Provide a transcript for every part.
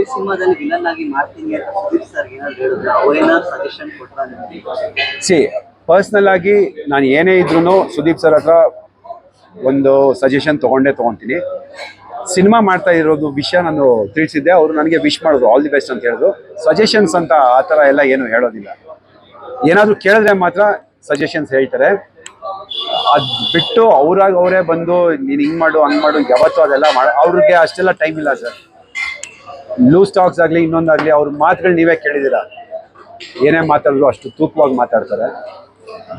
ಕವಿ ಸಿನಿಮಾದಲ್ಲಿ ವಿಲನ್ ಆಗಿ ಮಾಡ್ತೀನಿ ಸರ್ ಏನಾದ್ರು ಹೇಳಿದ್ರೆ ಸಜೆಷನ್ ಸಿ ಪರ್ಸ್ನಲ್ ಆಗಿ ನಾನು ಏನೇ ಇದ್ರೂ ಸುದೀಪ್ ಸರ್ ಹತ್ರ ಒಂದು ಸಜೆಷನ್ ತಗೊಂಡೇ ತೊಗೊತೀನಿ. ಸಿನಿಮಾ ಮಾಡ್ತಾ ಇರೋದು ವಿಷಯ ನಾನು ತಿಳಿಸಿದ್ದೆ, ಅವರು ನನಗೆ ವಿಶ್ ಮಾಡೋದು ಆಲ್ ದಿ ಬೆಸ್ಟ್ ಅಂತ ಹೇಳಿದ್ರು. ಸಜೆಷನ್ಸ್ ಅಂತ ಆ ಥರ ಎಲ್ಲ ಏನು ಹೇಳೋದಿಲ್ಲ. ಏನಾದರೂ ಕೇಳಿದ್ರೆ ಮಾತ್ರ ಸಜೆಷನ್ಸ್ ಹೇಳ್ತಾರೆ. ಅದು ಬಿಟ್ಟು ಅವ್ರಾಗ ಅವರೇ ಬಂದು ನೀನು ಹಿಂಗೆ ಮಾಡು, ಹಂಗೆ ಮಾಡು, ಯಾವತ್ತೂ ಅದೆಲ್ಲ ಮಾಡ ಅವ್ರಿಗೆ ಅಷ್ಟೆಲ್ಲ ಟೈಮ್ ಇಲ್ಲ ಸರ್ ಲೂಸ್ ಟಾಕ್ಸ್ ಆಗಲಿ ಇನ್ನೊಂದಾಗಲಿ ಅವ್ರ ಮಾತುಗಳು ನೀವೇ ಕೇಳಿದ್ದೀರಾ ಏನೇ ಮಾತಾಡಿದ್ರು ಅಷ್ಟು ತೂಕವಾಗಿ ಮಾತಾಡ್ತಾರೆ.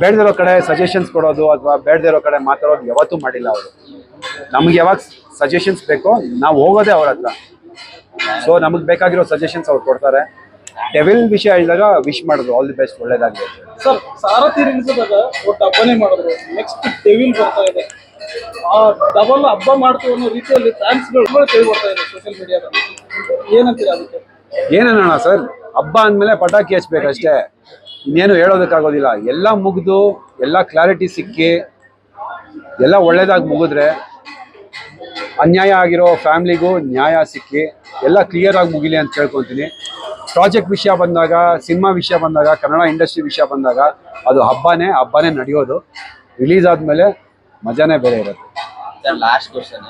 ಬೇಡದಿರೋ ಕಡೆ ಸಜೆಷನ್ಸ್ ಕೊಡೋದು ಅಥವಾ ಬೇಡದಿರೋ ಕಡೆ ಮಾತಾಡೋದು ಯಾವತ್ತೂ ಮಾಡಿಲ್ಲ ಅವರು. ನಮ್ಗೆ ಯಾವಾಗ ಸಜೆಷನ್ಸ್ ಬೇಕೋ, ನಾವು ಹೋಗೋದೇ ಅವ್ರ ಹತ್ರ. ಸೊ ನಮಗೆ ಬೇಕಾಗಿರೋ ಸಜೆಷನ್ಸ್ ಅವ್ರು ಕೊಡ್ತಾರೆ. ಡೆವಿಲ್ ವಿಷಯ ಹೇಳಿದಾಗ ವಿಶ್ ಮಾಡಿದ್ರು ಆಲ್ ದಿ ಬೆಸ್ಟ್ ಒಳ್ಳೇದಾಗಲಿ. ಸರ್ ಸಾರಥಿ ರಿಲೀಸದಾಗ ಒಟ್ಟು ಹಬ್ಬನೇ ಮಾಡಿದ್ರು. ನೆಕ್ಸ್ಟ್ ಡೆವಿಲ್ ಬರ್ತಾ ಇದೆ. ಆ ಡಬಲ್ ಹಬ್ಬ ಮಾಡ್ತೀವಿ ಅನ್ನೋ ರೀತಿಯಲ್ಲಿ ಫ್ಯಾನ್ಸ್ಗಳು ಕೇಳಿ ಬರ್ತಾ ಇದೆ ಸೋಷಿಯಲ್ ಮೀಡಿಯಾದ ಏನಂತೀರಾ ಅದಕ್ಕೆ? ಸರ್, ಹಬ್ಬ ಅಂದಮೇಲೆ ಪಟಾಕಿ ಹಚ್ಬೇಕಷ್ಟೇ. ಇನ್ನೇನು ಹೇಳೋದಕ್ಕಾಗೋದಿಲ್ಲ. ಎಲ್ಲ ಮುಗಿದು, ಎಲ್ಲ ಕ್ಲಾರಿಟಿ ಸಿಕ್ಕಿ, ಎಲ್ಲ ಒಳ್ಳೇದಾಗಿ ಮುಗಿದ್ರೆ ಅನ್ಯಾಯ ಆಗಿರೋ ಫ್ಯಾಮ್ಲಿಗೂ ನ್ಯಾಯ ಸಿಕ್ಕಿ, ಎಲ್ಲ ಕ್ಲಿಯರ್ ಆಗಿ ಮುಗಿಲಿ ಅಂತ ಕೇಳ್ಕೊತೀನಿ. ಪ್ರಾಜೆಕ್ಟ್ ವಿಷಯ ಬಂದಾಗ, ಸಿನಿಮಾ ವಿಷಯ ಬಂದಾಗ, ಕನ್ನಡ ಇಂಡಸ್ಟ್ರಿ ವಿಷಯ ಬಂದಾಗ, ಅದು ಹಬ್ಬನೇ ಹಬ್ಬನೇ ನಡೆಯೋದು. ರಿಲೀಸ್ ಆದಮೇಲೆ ಮಜಾನೇ ಬೇರೆ ಇರುತ್ತೆ. ಸರ್ ಲಾಸ್ಟ್ ಕ್ವಶನ್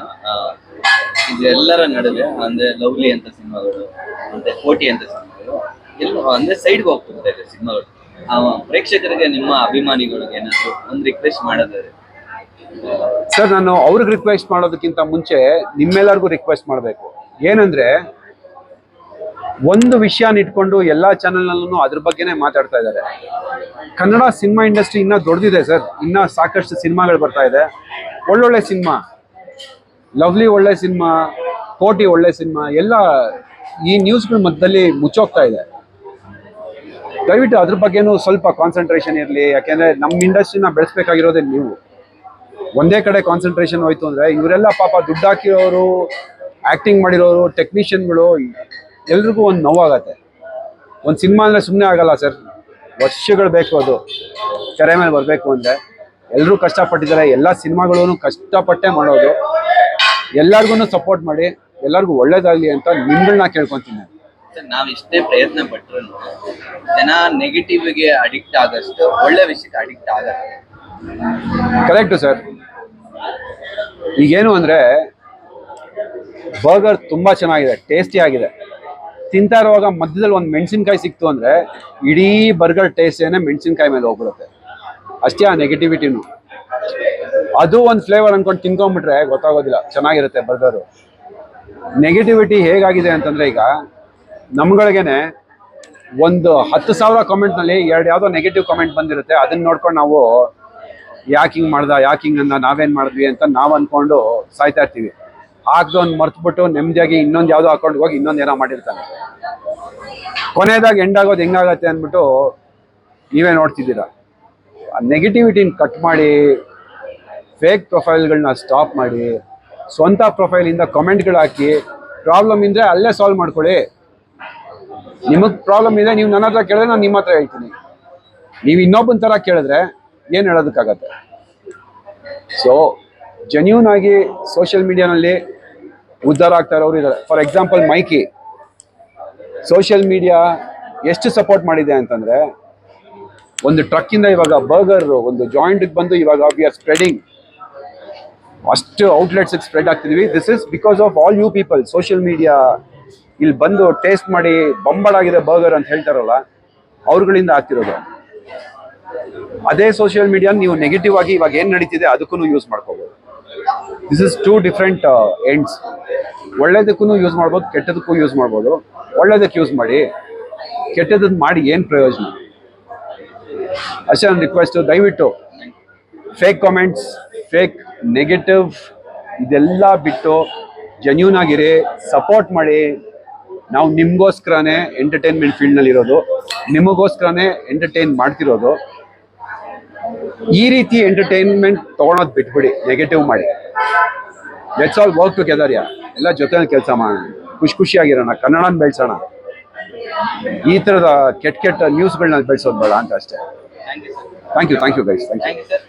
ಇದೆಲ್ಲರ ನಡುವೆ ಅಂದ್ರೆ ಲವ್ಲಿ ಅಂತ ಸಿನಿಮಾಗಳು ಮತ್ತೆ ಕೋಟಿ ಅಂತ ಸಿನಿಮಾಗಳು, ಎಲ್ಲ ಅಂದ್ರೆ ಸೈಡ್ಗೆ ಹೋಗ್ತಿರ್ತಾ ಇದೆ ಸಿನಿಮಾಗಳು. ಪ್ರೇಕ್ಷಕರಿಗೆ ನಿಮ್ಮ ಅಭಿಮಾನಿಗಳಿಗೆ ಏನಾದ್ರು ಒಂದು ರಿಕ್ವೆಸ್ಟ್ ಮಾಡೋದಾದ್ರೆ. ಸರ್, ನಾನು ಅವ್ರಿಗೆ ರಿಕ್ವೆಸ್ಟ್ ಮಾಡೋದಕ್ಕಿಂತ ಮುಂಚೆ ನಿಮ್ಮೆಲ್ಲರಿಗೂ ರಿಕ್ವೆಸ್ಟ್ ಮಾಡಬೇಕು. ಏನಂದ್ರೆ, ಒಂದು ವಿಷಯನ ಇಟ್ಕೊಂಡು ಎಲ್ಲ ಚಾನೆಲ್ನಲ್ಲೂ ಅದ್ರ ಬಗ್ಗೆನೇ ಮಾತಾಡ್ತಾ ಇದ್ದಾರೆ. ಕನ್ನಡ ಸಿನಿಮಾ ಇಂಡಸ್ಟ್ರಿ ಇನ್ನೂ ದೊಡ್ಡದಿದೆ ಸರ್. ಇನ್ನೂ ಸಾಕಷ್ಟು ಸಿನಿಮಾಗಳು ಬರ್ತಾ ಇದೆ. ಒಳ್ಳೊಳ್ಳೆ ಸಿನಿಮಾ. ಲವ್ಲಿ ಒಳ್ಳೆ ಸಿನಿಮಾ, ಕೋಟಿ ಒಳ್ಳೆ ಸಿನಿಮಾ, ಎಲ್ಲ ಈ ನ್ಯೂಸ್ಗಳ ಮಧ್ಯದಲ್ಲಿ ಮುಚ್ಚೋಗ್ತಾ ಇದೆ. ದಯವಿಟ್ಟು ಅದ್ರ ಬಗ್ಗೆನೂ ಸ್ವಲ್ಪ ಕಾನ್ಸಂಟ್ರೇಷನ್ ಇರಲಿ, ಯಾಕೆಂದ್ರೆ ನಮ್ಮ ಇಂಡಸ್ಟ್ರಿನ ಬೆಳೆಸ್ಬೇಕಾಗಿರೋದೇ ನೀವು. ಒಂದೇ ಕಡೆ ಕಾನ್ಸಂಟ್ರೇಷನ್ ಹೋಯ್ತು ಅಂದ್ರೆ ಇವರೆಲ್ಲ ಪಾಪ ದುಡ್ಡು ಹಾಕಿರೋರು ಆಕ್ಟಿಂಗ್ ಮಾಡಿರೋರು ಟೆಕ್ನಿಷಿಯನ್ಗಳು ಎಲ್ರಿಗೂ ಒಂದು ನೋವಾಗತ್ತೆ. ಒಂದು ಸಿನಿಮಾ ಅಂದ್ರೆ ಸುಮ್ಮನೆ ಆಗಲ್ಲ ಸರ್. ವರ್ಷಗಳು ಬೇಕು ಅದು. ಕೆರೆ ಮೇಲೆ ಬರಬೇಕು ಅಂದ್ರೆ. ಎಲ್ಲರೂ ಕಷ್ಟಪಟ್ಟಿದ್ದಾರೆ. ಎಲ್ಲ ಸಿನಿಮಾಗಳೂ ಕಷ್ಟಪಟ್ಟೆ ಮಾಡೋದು. ಎಲ್ಲರಿಗೂ ಸಪೋರ್ಟ್ ಮಾಡಿ ಎಲ್ಲರಿಗೂ ಒಳ್ಳೇದಾಗಲಿ ಅಂತ ನಿಮ್ಗಳನ್ನ ಕೇಳ್ಕೊತೀನಿ. ನಾವ್ ಇಷ್ಟೇ ಪ್ರಯತ್ನ ಪಟ್ಟರು ಜನ ನೆಗೆಟಿವ್ಗೆ ಅಡಿಕ್ಟ್ ಆಗಷ್ಟು ಒಳ್ಳೆ ವಿಷಯಕ್ಕೆ ಅಡಿಕ್ಟ್ ಆಗಲ್ಲ. ಕರೆಕ್ಟು ಸರ್ ಈಗೇನು ಅಂದ್ರೆ ಬರ್ಗರ್ ತುಂಬಾ ಚೆನ್ನಾಗಿದೆ ಟೇಸ್ಟಿ ಆಗಿದೆ. ತಿಂತಾ ಇರುವಾಗ ಮಧ್ಯದಲ್ಲಿ ಒಂದು ಮೆಣಸಿನ್ಕಾಯಿ ಸಿಕ್ತು ಅಂದ್ರೆ ಇಡೀ ಬರ್ಗರ್ ಟೇಸ್ಟ್ ಏನೇ ಮೆಣಸಿನ್ಕಾಯಿ ಮೇಲೆ ಹೋಗ್ಬಿಡುತ್ತೆ. ಅಷ್ಟೇ ಆ ನೆಗೆಟಿವಿಟಿನು ಅದು ಒಂದು ಫ್ಲೇವರ್ ಅನ್ಕೊಂಡು ತಿನ್ಕೊಂಡ್ಬಿಟ್ರೆ ಗೊತ್ತಾಗೋದಿಲ್ಲ, ಚೆನ್ನಾಗಿರುತ್ತೆ ಬರ್ಗರು ನೆಗೆಟಿವಿಟಿ ಹೇಗಾಗಿದೆ ಅಂತಂದ್ರೆ ಈಗ ನಮ್ಗಳಿಗೇನೆ ಒಂದು ಹತ್ತು ಸಾವಿರ ಕಾಮೆಂಟ್ನಲ್ಲಿ ಎರಡು ಯಾವುದೋ ನೆಗೆಟಿವ್ ಕಾಮೆಂಟ್ ಬಂದಿರುತ್ತೆ ಅದನ್ನ ನೋಡ್ಕೊಂಡು ನಾವು ಯಾಕೆ ಹಿಂಗೆ ಮಾಡ್ದ, ಯಾಕೆ ಹಿಂಗೆ ಅಂದ, ನಾವೇನು ಮಾಡಿದ್ವಿ ಅಂತ ನಾವು ಅಂದ್ಕೊಂಡು ಸಾಯ್ತಾ ಇರ್ತೀವಿ. ಹಾಕ್ದೊಂದು ಮರ್ತ್ಬಿಟ್ಟು ನೆಮ್ಮದಿಯಾಗಿ ಇನ್ನೊಂದು ಯಾವುದೋ ಹಾಕೊಂಡು ಹೋಗಿ ಇನ್ನೊಂದು ಏನೋ ಮಾಡಿರ್ತಾನೆ ಕೊನೆಯದಾಗಿ ಎಂಡ್ ಆಗೋದು ಹೆಂಗಾಗತ್ತೆ ಅಂದ್ಬಿಟ್ಟು ನೀವೇ ನೋಡ್ತಿದ್ದೀರಾ. ನೆಗೆಟಿವಿಟಿನ ಕಟ್ ಮಾಡಿ ಫೇಕ್ ಪ್ರೊಫೈಲ್ಗಳನ್ನ ಸ್ಟಾಪ್ ಮಾಡಿ, ಸ್ವಂತ ಪ್ರೊಫೈಲಿಂದ ಕಮೆಂಟ್ಗಳು ಹಾಕಿ ಪ್ರಾಬ್ಲಮ್ ಇದ್ದರೆ ಅಲ್ಲೇ ಸಾಲ್ವ್ ಮಾಡ್ಕೊಳ್ಳಿ. ನಿಮಗೆ ಪ್ರಾಬ್ಲಮ್ ಇದೆ, ನೀವು ನನ್ನ ಹತ್ರ ಕೇಳಿದ್ರೆ ನಾನು ನಿಮ್ಮ ಹತ್ರ ಹೇಳ್ತೀನಿ. ನೀವು ಇನ್ನೊಬ್ಬನ ಥರ ಕೇಳಿದ್ರೆ ಏನು ಹೇಳೋದಕ್ಕಾಗತ್ತೆ? ಸೊ ಜೆನ್ಯೂನ್ ಆಗಿ ಸೋಷಿಯಲ್ ಮೀಡಿಯಾನಲ್ಲಿ ಉದ್ಧಾರ ಆಗ್ತಾ ಇರೋರು ಇದ್ದಾರೆ ಫಾರ್ ಎಕ್ಸಾಂಪಲ್ ಮೈಕಿ ಸೋಷಿಯಲ್ ಮೀಡಿಯಾ ಎಷ್ಟು ಸಪೋರ್ಟ್ ಮಾಡಿದೆ ಅಂತಂದ್ರೆ ಒಂದು ಟ್ರಕ್ಕಿಂದ ಇವಾಗ ಬರ್ಗರ್ ಒಂದು ಜಾಯಿಂಟ್ ಬಂದು ಇವಾಗ ವಿ ಆರ್ ಸ್ಪ್ರೆಡಿಂಗ್ ಅಷ್ಟು outlets spread ಆಗ್ತಿದ್ವಿ. This is because of all you people social media ಇಲ್ಲಿ ಬಂದು ಟೇಸ್ಟ್ ಮಾಡಿ ಬಂಬಳಾಗಿದೆ ಬರ್ಗರ್ ಅಂತ ಹೇಳ್ತಾರಲ್ಲ, ಅವ್ರುಗಳಿಂದ ಆಗ್ತಿರೋದು. ಅದೇ ಸೋಷಿಯಲ್ ಮೀಡಿಯಾ ನೀವು ನೆಗೆಟಿವ್ ಆಗಿ ಇವಾಗ ಏನು ನಡೀತಿದೆ ಅದಕ್ಕೂ ಯೂಸ್ ಮಾಡ್ಕೋಬೋದು. This is two different ends ಒಳ್ಳೇದಕ್ಕೂ use ಮಾಡ್ಬೋದು, ಕೆಟ್ಟದಕ್ಕೂ ಯೂಸ್ ಮಾಡ್ಬೋದು. ಒಳ್ಳೇದಕ್ಕೆ ಯೂಸ್ ಮಾಡಿ ಕೆಟ್ಟದನ್ನ ಮಾಡಿ ಏನು ಪ್ರಯೋಜನ? ಅಷ್ಟೇ ನನ್ನ ರಿಕ್ವೆಸ್ಟು ದಯವಿಟ್ಟು ಫೇಕ್ ಕಾಮೆಂಟ್ಸ್ ಫೇಕ್ ನೆಗೆಟಿವ್ ಇದೆಲ್ಲ ಬಿಟ್ಟು ಜೆನ್ಯೂನ್ ಆಗಿರಿ ಸಪೋರ್ಟ್ ಮಾಡಿ. ನಾವು ನಿಮಗೋಸ್ಕರನೇ ಎಂಟರ್ಟೈನ್ಮೆಂಟ್ ಫೀಲ್ಡ್ನಲ್ಲಿರೋದು ನಿಮಗೋಸ್ಕರನೇ ಎಂಟರ್ಟೈನ್ ಮಾಡ್ತಿರೋದು. ಈ ರೀತಿ ಎಂಟರ್ಟೈನ್ಮೆಂಟ್ ತೊಗೊಳೋದು ಬಿಟ್ಬಿಡಿ ನೆಗೆಟಿವ್ ಮಾಡಿ. ಲೆಟ್ಸ್ ಆಲ್ ವರ್ಕ್ ಟುಗೆದರ್ ಯಾ ಎಲ್ಲ ಜೊತೆ ಕೆಲಸ ಮಾಡೋಣ. ಖುಷಿ ಖುಷಿಯಾಗಿರೋಣ. ಕನ್ನಡನ ಬೆಳೆಸೋಣ. ಈ ಥರದ ಕೆಟ್ಟ ಕೆಟ್ಟ ನ್ಯೂಸ್ಗಳನ್ನ ಬೆಳೆಸೋದು ಬೇಡ ಅಂತ ಅಷ್ಟೇ. Thank you sir thank you thank you guys thank you thank you sir